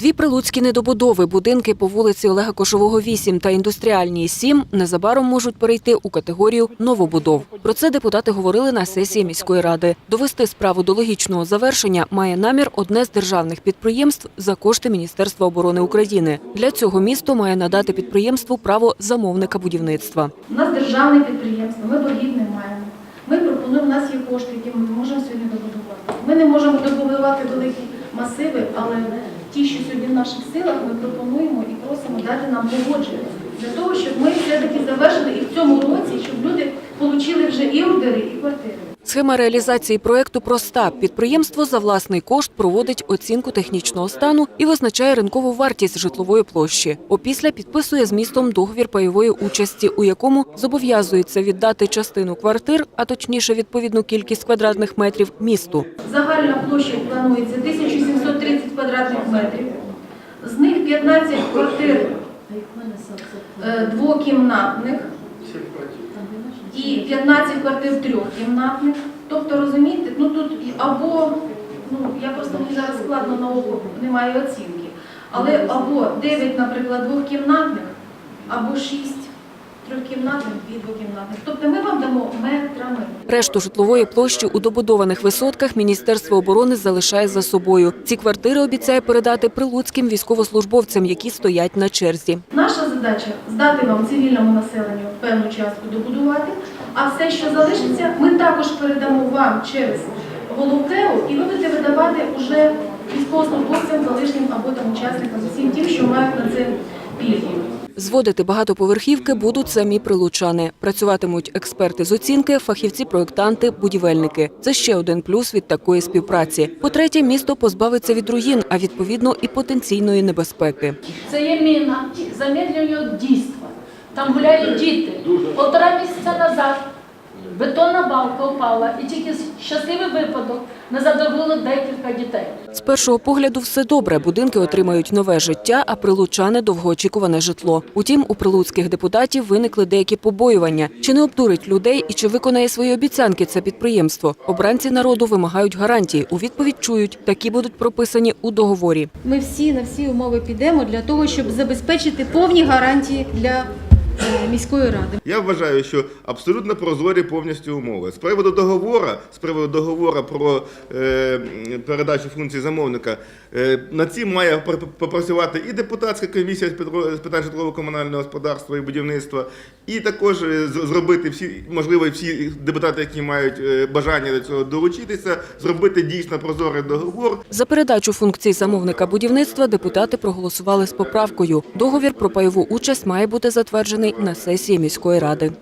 Дві прилуцькі недобудови, будинки по вулиці Олега Кошового, 8 та індустріальній 7 незабаром можуть перейти у категорію новобудов. Про це депутати говорили на сесії міської ради. Довести справу до логічного завершення має намір одне з державних підприємств за кошти Міністерства оборони України. Для цього місто має надати підприємству право замовника будівництва. У нас державне підприємство, ми боргів не маємо. Ми пропонуємо, у нас є кошти, які ми можемо сьогодні добудувати. Ми не можемо добудувати великі масиви, але в наших силах, ми пропонуємо і просимо дати нам погодження для того, щоб ми все-таки завершили і в цьому році, щоб люди отримали вже і ордери, і квартири. Схема реалізації проекту проста. Підприємство за власний кошт проводить оцінку технічного стану і визначає ринкову вартість житлової площі. Опісля підписує з містом договір пайової участі, у якому зобов'язується віддати частину квартир, а точніше відповідну кількість квадратних метрів місту. Загальна площа планується 1730 квадратних метрів. З них 15 квартир е, двокімнатних і 15 квартир трьохкімнатних. Тобто, розумієте, ну тут або, ну я просто мені зараз складно на око, немає оцінки, але або 9, наприклад, двохкімнатних, або 6 трьохкімнатних і двокімнатних. Тобто ми. Решту житлової площі у добудованих висотках Міністерство оборони залишає за собою. Ці квартири обіцяє передати прилуцьким військовослужбовцям, які стоять на черзі. Наша задача здати вам цивільному населенню певну частку добудувати, а все, що залишиться, ми також передамо вам через головкеву і будете видавати уже військовослужбовцям, залишнім або там учасникам, всім тим, що мають на це пільги. Зводити багатоповерхівки будуть самі прилучани. Працюватимуть експерти з оцінки, фахівці-проєктанти, будівельники. Це ще один плюс від такої співпраці. По-третє, місто позбавиться від руїн, а відповідно і потенційної небезпеки. Це є міна замедлення дійства. Там гуляють діти. Полтора місяця назад бетонна балка упала, і тільки щасливий випадок не задоволило декілька дітей. З першого погляду все добре. Будинки отримають нове життя, а прилучани довгоочікуване житло. Утім, у прилуцьких депутатів виникли деякі побоювання. Чи не обдурить людей і чи виконає свої обіцянки це підприємство? Обранці народу вимагають гарантій. У відповідь чують, такі будуть прописані у договорі. Ми всі на всі умови підемо для того, щоб забезпечити повні гарантії для міської ради. Я вважаю, що абсолютно прозорі повністю умови. З приводу договору, з приводу договору про е, передачу функцій замовника, е, над цим має пр- попрацювати і депутатська комісія з питань житлово-комунального господарства і будівництва, і також е, зробити всі, можливо, всі депутати, які мають е, бажання до цього долучитися, зробити дійсно прозорий договор, За передачу функцій замовника будівництва депутати проголосували з поправкою. Договір про пайову участь має бути затверджений на сесії міської ради.